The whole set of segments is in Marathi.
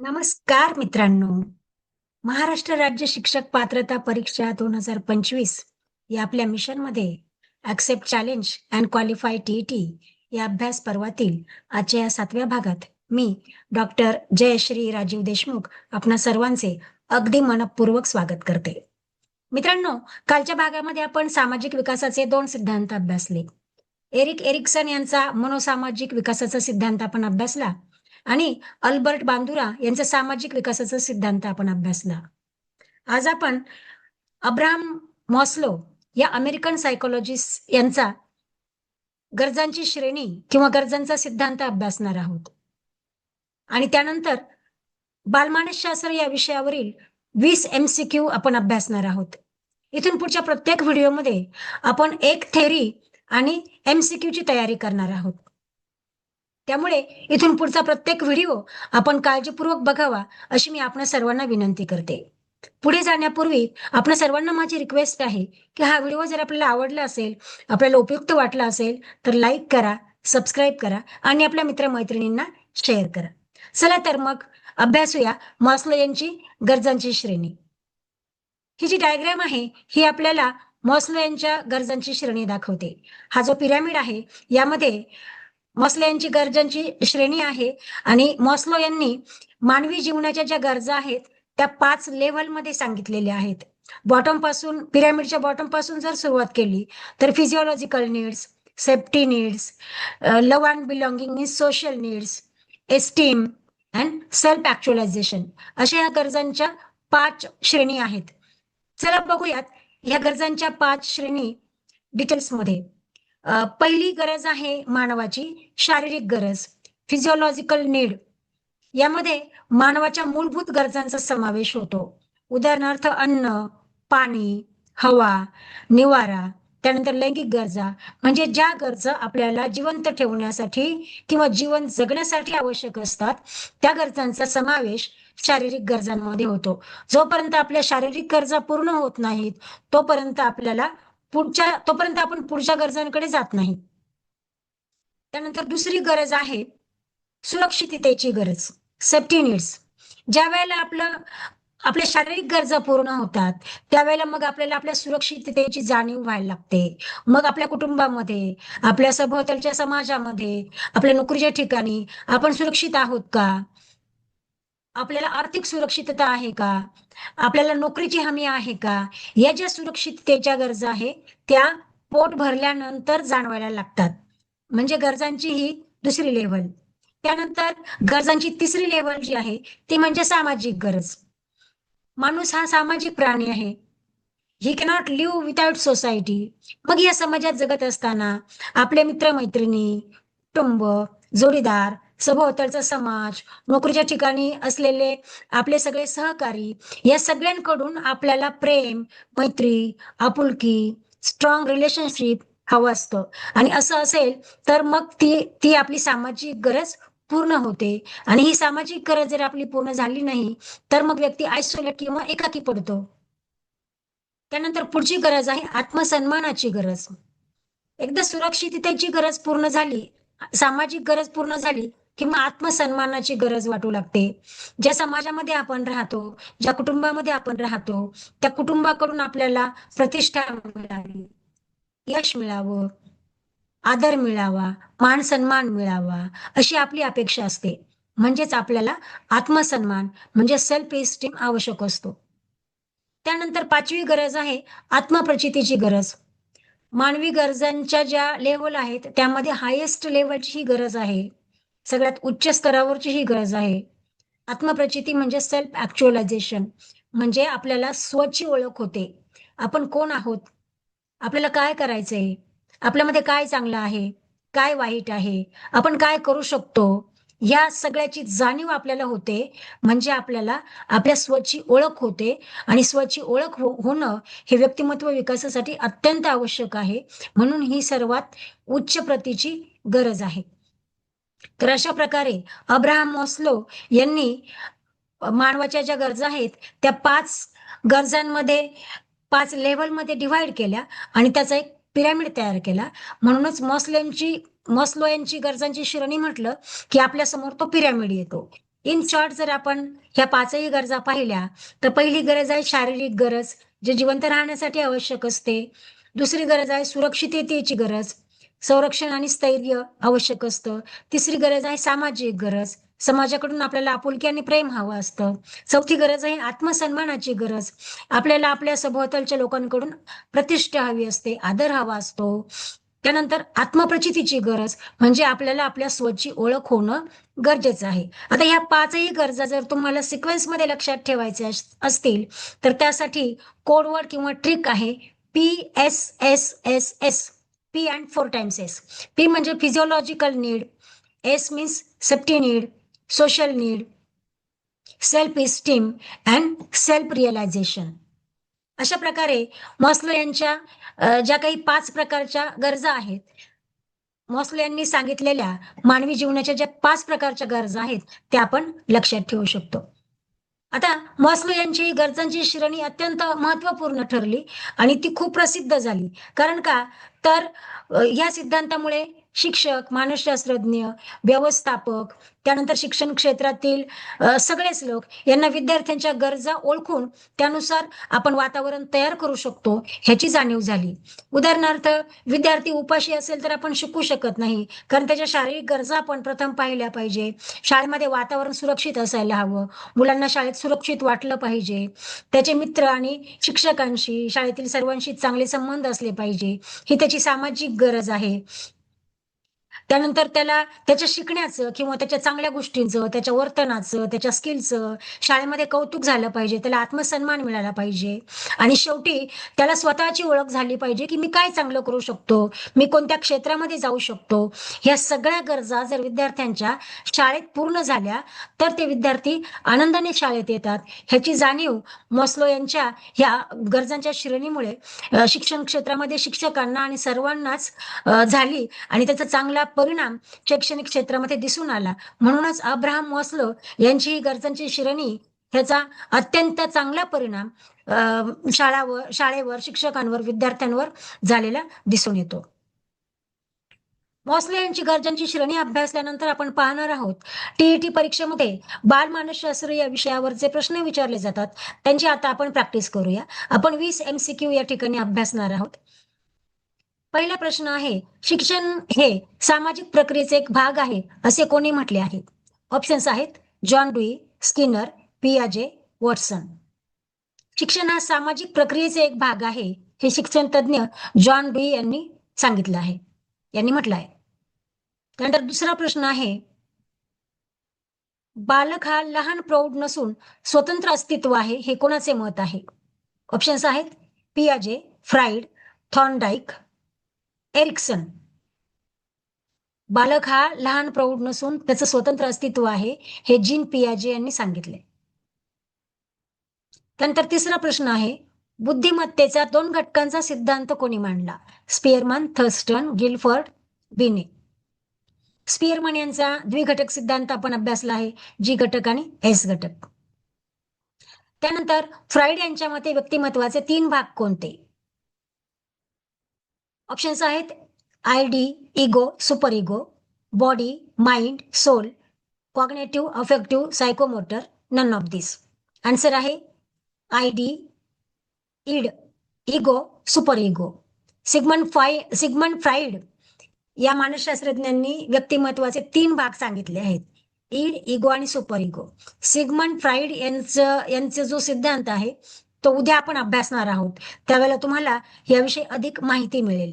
नमस्कार मित्रांनो. महाराष्ट्र राज्य शिक्षक पात्रता परीक्षा दोन हजार पंचवीस या आपल्या मिशनमध्ये accept challenge and qualify TET या अभ्यास पर्वातील आजच्या या सातव्या भागात मी डॉक्टर जयश्री राजीव देशमुख आपणा सर्वांचे अगदी मनपूर्वक स्वागत करते. मित्रांनो कालच्या भागामध्ये आपण सामाजिक विकासाचे दोन सिद्धांत अभ्यासले. एरिक एरिक्सन यांचा मनोसामाजिक विकासाचा सिद्धांत आपण अभ्यासला. आणि अल्बर्ट बांदुरा यांचा सामाजिक विकासाचा सिद्धांत आपण अभ्यासला. आज आपण अब्राहम मॉस्लो या अमेरिकन सायकोलॉजिस्ट यांचा गरजांची श्रेणी किंवा गरजांचा सिद्धांत अभ्यासणार आहोत. आणि त्यानंतर बालमानसशास्त्र या विषयावरील वीस एमसीक्यू आपण अभ्यासणार आहोत. इथून पुढच्या प्रत्येक व्हिडिओमध्ये आपण एक थेरी आणि एमसीक्यू ची तयारी करणार आहोत. त्यामुळे इथून पुढचा प्रत्येक व्हिडिओ आपण काळजीपूर्वक बघावा अशी मी आपण सर्वांना विनंती करते. पुढे जाण्यापूर्वी आपण सर्वांना माझी रिक्वेस्ट आहे की हा व्हिडिओ जर आपल्याला आवडला असेल आपल्याला उपयुक्त वाटला असेल तर लाईक करा सबस्क्राईब करा आणि आपल्या मित्रमैत्रिणींना शेअर करा. चला तर मग अभ्यासूया मॉस्लो यांची गरजांची श्रेणी. ही जी डायग्राम आहे ही आपल्याला मॉस्लो यांच्या गरजांची श्रेणी दाखवते. हा जो पिरामिड आहे यामध्ये मॉस्लो यांची गरजांची श्रेणी आहे. आणि मॉस्लो यांनी मानवी जीवनाच्या ज्या गरजा आहेत त्या पाच लेव्हलमध्ये सांगितलेल्या आहेत. बॉटमपासून पिरामिडच्या बॉटमपासून जर सुरुवात केली तर physiological needs safety needs love and belonging means social needs esteem and self actualization अशा या गरजांच्या पाच श्रेणी आहेत. चला बघूयात या गरजांच्या पाच श्रेणी डिटेल्समध्ये पहिली गरज आहे मानवाची शारीरिक गरज फिजिओलॉजिकल नीड यामध्ये मानवाच्या मूलभूत गरजांचा समावेश होतो. उदाहरणार्थ अन्न पाणी हवा निवारा त्यानंतर लैंगिक गरजा म्हणजे ज्या गरजा आपल्याला जिवंत ठेवण्यासाठी किंवा जीवन जगण्यासाठी आवश्यक असतात त्या गरजांचा समावेश शारीरिक गरजांमध्ये होतो. जोपर्यंत आपल्या शारीरिक गरजा पूर्ण होत नाहीत तोपर्यंत आपल्याला पुढच्या तोपर्यंत आपण पुढच्या गरजांकडे जात नाही. त्यानंतर दुसरी गरज आहे सुरक्षिततेची गरज सेफ्टी नीड्स ज्या वेळेला आपलं आपल्या शारीरिक गरजा पूर्ण होतात त्यावेळेला मग आपल्याला आपल्या सुरक्षिततेची जाणीव व्हायला लागते. मग आपल्या कुटुंबामध्ये आपल्या सभोवतालच्या समाजामध्ये आपल्या नोकरीच्या ठिकाणी आपण सुरक्षित आहोत का? आपल्याला आर्थिक सुरक्षितता आहे का? आपल्याला नोकरीची हमी आहे का? या ज्या सुरक्षिततेच्या गरजा आहे त्या पोट भरल्यानंतर जाणवायला लागतात. म्हणजे गरजांची ही दुसरी लेवल त्यानंतर गरजांची तिसरी लेवल जी आहे ती म्हणजे सामाजिक गरज. माणूस हा सामाजिक प्राणी आहे. He cannot live without society मग या समाजात जगत असताना आपले मित्रमैत्रिणी कुटुंब जोडीदार सभोवतालचा समाज नोकरीच्या ठिकाणी असलेले आपले सगळे सहकारी या सगळ्यांकडून आपल्याला प्रेम मैत्री आपुलकी स्ट्रॉंग रिलेशनशिप हवं असतं. आणि असं असेल तर मग ती ती आपली सामाजिक गरज पूर्ण होते. आणि ही सामाजिक गरज जर आपली पूर्ण झाली नाही तर मग व्यक्ती आयसोलेट किंवा एकाकी पडतो. त्यानंतर पुढची गरज आहे आत्मसन्मानाची गरज. एकदा सुरक्षिततेची गरज पूर्ण झाली सामाजिक गरज पूर्ण झाली किंवा आत्मसन्मानाची गरज वाटू लागते. ज्या समाजामध्ये आपण राहतो ज्या कुटुंबामध्ये आपण राहतो त्या कुटुंबाकडून आपल्याला प्रतिष्ठा मिळावी यश मिळावं आदर मिळावा मान सन्मान मिळावा अशी आपली अपेक्षा असते. म्हणजेच आपल्याला आत्मसन्मान म्हणजे सेल्फ इस्टीम आवश्यक असतो. त्यानंतर पाचवी गरज आहे आत्मप्रचितीची गरज. मानवी गरजांच्या ज्या लेवल आहेत त्यामध्ये हायेस्ट लेवलची ही गरज आहे. सगळ्यात उच्च स्तरावरची ही गरज आहे. आत्मप्रचिती म्हणजे सेल्फ ऍक्च्युअलायझेशन म्हणजे आपल्याला स्वची ओळख होते. आपण कोण आहोत? आपल्याला काय करायचंय? आपल्यामध्ये काय चांगलं आहे? काय वाईट आहे? आपण काय करू शकतो? या सगळ्याची जाणीव आपल्याला होते. म्हणजे आपल्याला आपल्या स्वची ओळख होते. आणि स्वची ओळख हो होणं हे व्यक्तिमत्व विकासासाठी अत्यंत आवश्यक आहे. म्हणून ही सर्वात उच्च प्रतीची गरज आहे. तर अशा प्रकारे अब्राहम मॉस्लो यांनी मानवाच्या ज्या गरजा आहेत त्या पाच गरजांमध्ये पाच लेवलमध्ये डिव्हाइड केल्या आणि त्याचा एक पिरामिड तयार केला. म्हणूनच मॉस्लो मॉस्लो यांची गरजांची श्रेणी म्हटलं की आपल्यासमोर तो पिरामिड येतो. इन शॉर्ट जर आपण ह्या पाचही गरजा पाहिल्या तर पहिली गरज आहे शारीरिक गरज जे जिवंत राहण्यासाठी आवश्यक असते. दुसरी गरज आहे सुरक्षिततेची गरज. संरक्षण आणि स्थैर्य आवश्यक असतं. तिसरी गरज आहे सामाजिक गरज. समाजाकडून आपल्याला आपुलकी आणि प्रेम हवं असतं. चौथी गरज आहे आत्मसन्मानाची गरज. आपल्याला आपल्या सभोवतालच्या लोकांकडून प्रतिष्ठा हवी असते आदर हवा असतो. त्यानंतर आत्मप्रचितीची गरज म्हणजे आपल्याला आपल्या स्वतःची ओळख होणं गरजेचं आहे. आता ह्या पाचही गरजा जर तुम्हाला सिक्वेन्समध्ये लक्षात ठेवायच्या असतील तर त्यासाठी कोडवर्ड किंवा ट्रिक आहे P S S S S P and four times S P म्हणजे physiological need S means safety need social need self esteem and self realization अशा प्रकारे मॉस्लो यांच्या ज्या काही पाच प्रकारच्या गरजा आहेत मॉस्लो यांनी सांगितलेल्या मानवी जीवनाच्या ज्या पाच प्रकारच्या गरजा आहेत त्या आपण लक्षात ठेवू शकतो. आता मॉस्लो यांची गरजांची श्रेणी अत्यंत महत्त्वपूर्ण ठरली आणि ती खूप प्रसिद्ध झाली. कारण का? तर या सिद्धांतामुळे शिक्षक मानसशास्त्रज्ञ व्यवस्थापक त्यानंतर शिक्षण क्षेत्रातील सगळेच लोक यांना विद्यार्थ्यांच्या गरजा ओळखून त्यानुसार आपण वातावरण तयार करू शकतो ह्याची जाणीव झाली. उदाहरणार्थ विद्यार्थी उपाशी असेल तर आपण शिकू शकत नाही कारण त्याच्या शारीरिक गरजा आपण प्रथम पाहिल्या पाहिजे. शाळेमध्ये वातावरण सुरक्षित असायला हवं. मुलांना शाळेत सुरक्षित वाटलं पाहिजे. त्याचे मित्र आणि शिक्षकांशी शाळेतील सर्वांशी चांगले संबंध असले पाहिजे. ही त्याची सामाजिक गरज आहे. त्यानंतर त्याला त्याच्या शिकण्याचं किंवा त्याच्या चांगल्या गोष्टींचं त्याच्या वर्तनाचं त्याच्या स्किलचं शाळेमध्ये कौतुक झालं पाहिजे त्याला आत्मसन्मान मिळाला पाहिजे. आणि शेवटी त्याला स्वतःची ओळख झाली पाहिजे की मी काय चांगलं करू शकतो मी कोणत्या क्षेत्रामध्ये जाऊ शकतो. ह्या सगळ्या गरजा जर विद्यार्थ्यांच्या शाळेत पूर्ण झाल्या तर ते विद्यार्थी आनंदाने शाळेत येतात. ह्याची जाणीव मॉस्लो यांच्या ह्या गरजांच्या श्रेणीमुळे शिक्षण क्षेत्रामध्ये शिक्षकांना आणि सर्वांनाच झाली. आणि त्याचा चांगला परिणाम शैक्षणिक क्षेत्रामध्ये दिसून आला. म्हणूनच अब्राहम मॉस्लो यांची ही गरजांची श्रेणी ह्याचा अत्यंत चांगला परिणाम शाळावर शाळेवर शिक्षकांवर विद्यार्थ्यांवर झालेला दिसून येतो. मॉस्ले यांची गरजांची श्रेणी अभ्यासल्यानंतर आपण पाहणार आहोत टीईटी परीक्षेमध्ये बालमानसशास्त्र या विषयावरचे प्रश्न विचारले जातात त्यांची आता आपण प्रॅक्टिस करूया. आपण वीस एमसीक्यू या ठिकाणी अभ्यासणार आहोत. पहिला प्रश्न आहे शिक्षण हे सामाजिक प्रक्रियेचे एक भाग आहे असे कोणी म्हटले आहे? ऑप्शन्स आहेत जॉन डुई स्किनर पियाजे वॉटसन शिक्षण हा सामाजिक प्रक्रियेचे एक भाग आहे हे शिक्षण तज्ज्ञ जॉन डुई यांनी सांगितलं आहे. यांनी म्हटलं आहे. त्यानंतर दुसरा प्रश्न आहे बालक हा लहान प्रौढ नसून स्वतंत्र अस्तित्व आहे हे कोणाचे मत आहे? ऑप्शन्स आहेत पियाजे फ्राईड थॉर्नडाईक एरिक्सन बालक हा लहान प्रौढ नसून त्याचं स्वतंत्र अस्तित्व आहे हे जीन पियाजे यांनी सांगितले. त्यानंतर तिसरा प्रश्न आहे बुद्धिमत्तेचा दोन घटकांचा सिद्धांत कोणी मांडला? स्पिअरमन थर्स्टन गिलफर्ड बिने. स्पिअरमन यांचा द्विघटक सिद्धांत आपण अभ्यासला आहे जी घटक आणि एस घटक. त्यानंतर फ्राईड यांच्या मते व्यक्तिमत्वाचे तीन भाग कोणते? ऑप्शन्स आहेत I D ego super ego body mind soul cognitive affective psychomotor none of this answer आहे I D id ego super ego Sigmund five Sigmund Freud या मानसशास्त्रज्ञांनी व्यक्तिमत्वाचे तीन भाग सांगितले आहेत. इड इगो आणि सुपर इगो सिगमंड फ्राईड यांचं यांचा जो सिद्धांत आहे तो उद्या आपण अभ्यासणार आहोत. त्यावेळेला तुम्हाला याविषयी अधिक माहिती मिळेल.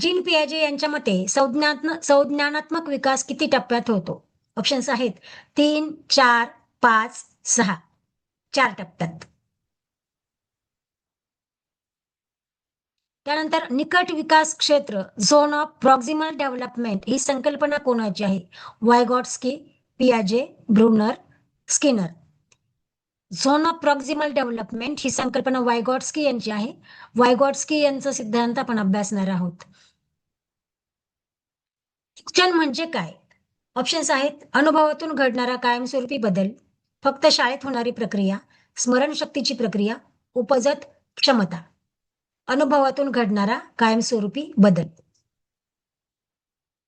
जीन पियाजे यांच्या मते संज्ञात्मक संज्ञानात्मक विकास किती टप्प्यात होतो? ऑप्शन्स आहेत. तीन चार पाच सहा. चार टप्प्यात. त्यानंतर निकट विकास क्षेत्र झोन ऑफ प्रॉक्झिमल डेव्हलपमेंट ही संकल्पना कोणाची आहे? Vygotsky पियाजे Bruner Skinner zone of proximal development ही संकल्पना वायगॉट्स्की यांची आहे. वायगॉट्स्की यांचा सिद्धांत आपण अभ्यासणार आहोत. शिक्षण म्हणजे काय? ऑप्शन्स आहेत. अनुभवातून घडणारा कायमस्वरूपी बदल फक्त शाळेत होणारी प्रक्रिया स्मरणशक्तीची प्रक्रिया उपजत क्षमता. अनुभवातून घडणारा कायमस्वरूपी बदल.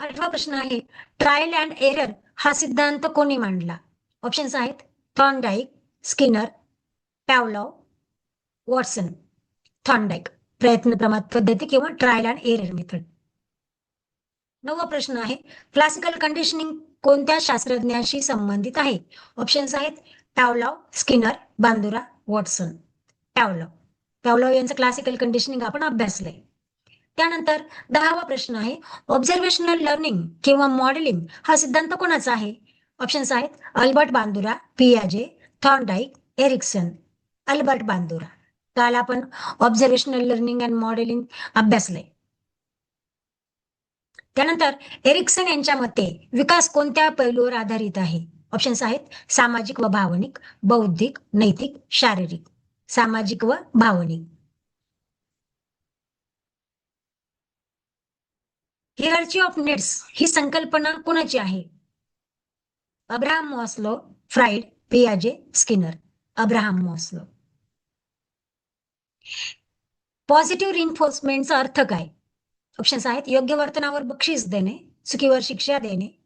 आठवा प्रश्न आहे. ट्रायल अँड एरर हा सिद्धांत कोणी मांडला? ऑप्शन्स आहेत. Thorndike Skinner Pavlov Watson Thorndike प्रयत्न प्रमाण पद्धती किंवा ट्रायल अँड एअर मेथड नववा प्रश्न आहे क्लासिकल कंडिशनिंग कोणत्या शास्त्रज्ञाशी संबंधित आहे? ऑप्शन्स आहेत Pavlov Skinner Bandura Watson Pavlov Pavlov यांचं क्लासिकल कंडिशनिंग आपण अभ्यासलंय. त्यानंतर दहावा प्रश्न आहे ऑब्झर्वेशनल लर्निंग किंवा मॉडेलिंग हा सिद्धांत कोणाचा आहे? ऑप्शन्स आहेत अल्बर्ट बांदुरा पियाजे थॉर्नडाईक एरिक्सन अल्बर्ट बांदुरा. काल आपण ऑब्झर्वेशनल लर्निंग अँड मॉडेलिंग अभ्यासले त्यानंतर एरिक्सन यांच्या मते विकास कोणत्या पैलूवर आधारित आहे? ऑप्शन्स आहेत सामाजिक व भावनिक बौद्धिक नैतिक शारीरिक. सामाजिक व भावनिक. हिरार्ची ऑफ नीड्स ही संकल्पना कोणाची आहे? अब्राहम मॉस्लो फ्राईड पियाजे स्किनर अब्राहम मॉस्लो पॉझिटिव्ह रिइन्फोर्समेंटचा अर्थ काय? ऑप्शन्स आहेत. योग्य वर्तनावर बक्षीस देणे चुकीवर शिक्षा देणे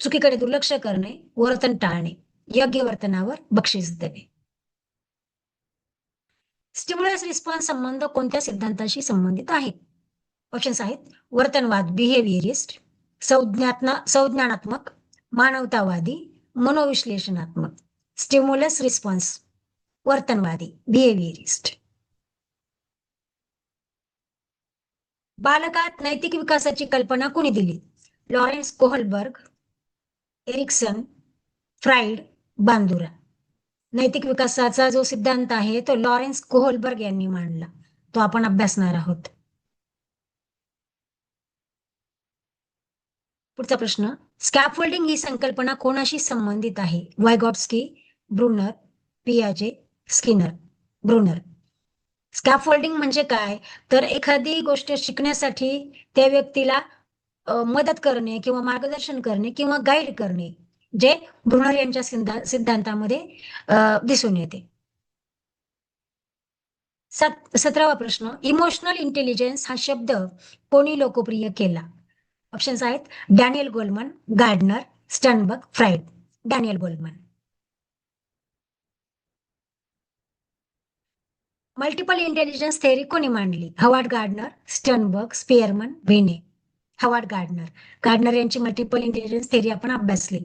चुकीकडे दुर्लक्ष करणे वर्तन टाळणे योग्य वर्तनावर बक्षीस देणे. स्टिम्युलस रिस्पॉन्स संबंध कोणत्या सिद्धांताशी संबंधित आहे? ऑप्शन्स आहेत. वर्तनवाद बिहेवियरिस्ट संज्ञात्म संज्ञानात्मक मानवतावादी मनोविश्लेषणात्मक स्टिम्युलस रिस्पॉन्स वर्तनवादी बिहेवियरिस्ट बालकात नैतिक विकासाची कल्पना कोणी दिली? Lawrence Kohlberg Erikson Freud Bandura. नैतिक विकासाचा जो सिद्धांत आहे तो लॉरेन्स कोहलबर्ग यांनी मांडला. तो आपण अभ्यासणार आहोत. पुढचा प्रश्न. स्कॅफोल्डिंग ही संकल्पना कोणाशी संबंधित आहे? वायगॉट्स्की ब्रुनर पियाजे स्किनर ब्रुनर स्कॅफोल्डिंग म्हणजे काय? तर एखादी गोष्ट शिकण्यासाठी त्या व्यक्तीला मदत करणे किंवा मार्गदर्शन करणे किंवा गाईड करणे जे ब्रुनर यांच्या सिद्धांतामध्ये दिसून येते. सतरावा प्रश्न. इमोशनल इंटेलिजन्स हा शब्द कोणी लोकप्रिय केला? ऑप्शन्स आहेत. Daniel Goleman Gardner Sternberg Freud Daniel Goleman multiple intelligence theory कोणी मांडली? हवार्ड गार्डनर स्टनबर्ग स्पिअरमन व्हिने हवार्ड गार्डनर गार्डनर यांची मल्टिपल इंटेलिजन्स थेअरी आपण अभ्यासली.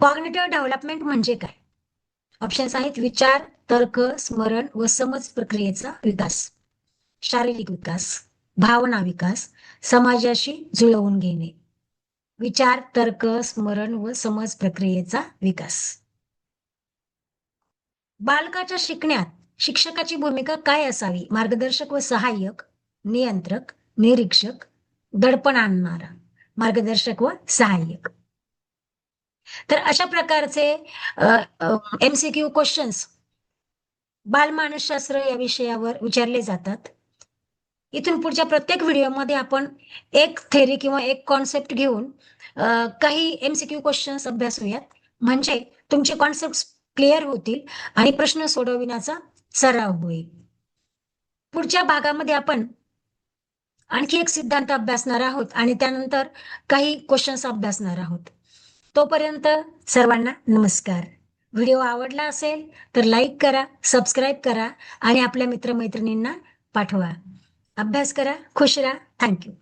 कॉग्नेटिव्ह डेव्हलपमेंट म्हणजे काय? ऑप्शन्स आहेत विचार तर्क स्मरण व समज प्रक्रियेचा विकास. शारीरिक विकास. भावना विकास समाजाशी जुळवून घेणे. विचार तर्क स्मरण व समज प्रक्रियेचा विकास. बालकाच्या शिकण्यात शिक्षकाची भूमिका काय असावी? मार्गदर्शक व सहाय्यक नियंत्रक निरीक्षक दडपण आणणारा मार्गदर्शक व सहाय्यक. तर अशा प्रकारचे एमसीक्यू क्वेश्चन्स बालमानसशास्त्र या विषयावर विचारले जातात. इथून पुढच्या प्रत्येक व्हिडिओमध्ये आपण एक थेरी किंवा एक कॉन्सेप्ट घेऊन काही एमसीक्यू क्वेश्चन्स अभ्यासूयात म्हणजे तुमचे कॉन्सेप्ट क्लिअर होतील आणि प्रश्न सोडविण्याचा सराव होईल. पुढच्या भागामध्ये आपण आणखी एक सिद्धांत अभ्यासणार आहोत आणि त्यानंतर काही क्वेश्चन्स अभ्यासणार आहोत. तोपर्यंत सर्वांना नमस्कार. व्हिडिओ आवडला असेल तर लाईक करा सबस्क्राईब करा आणि आपल्या मित्रमैत्रिणींना पाठवा. अभ्यास करा खुश राहा. थँक्यू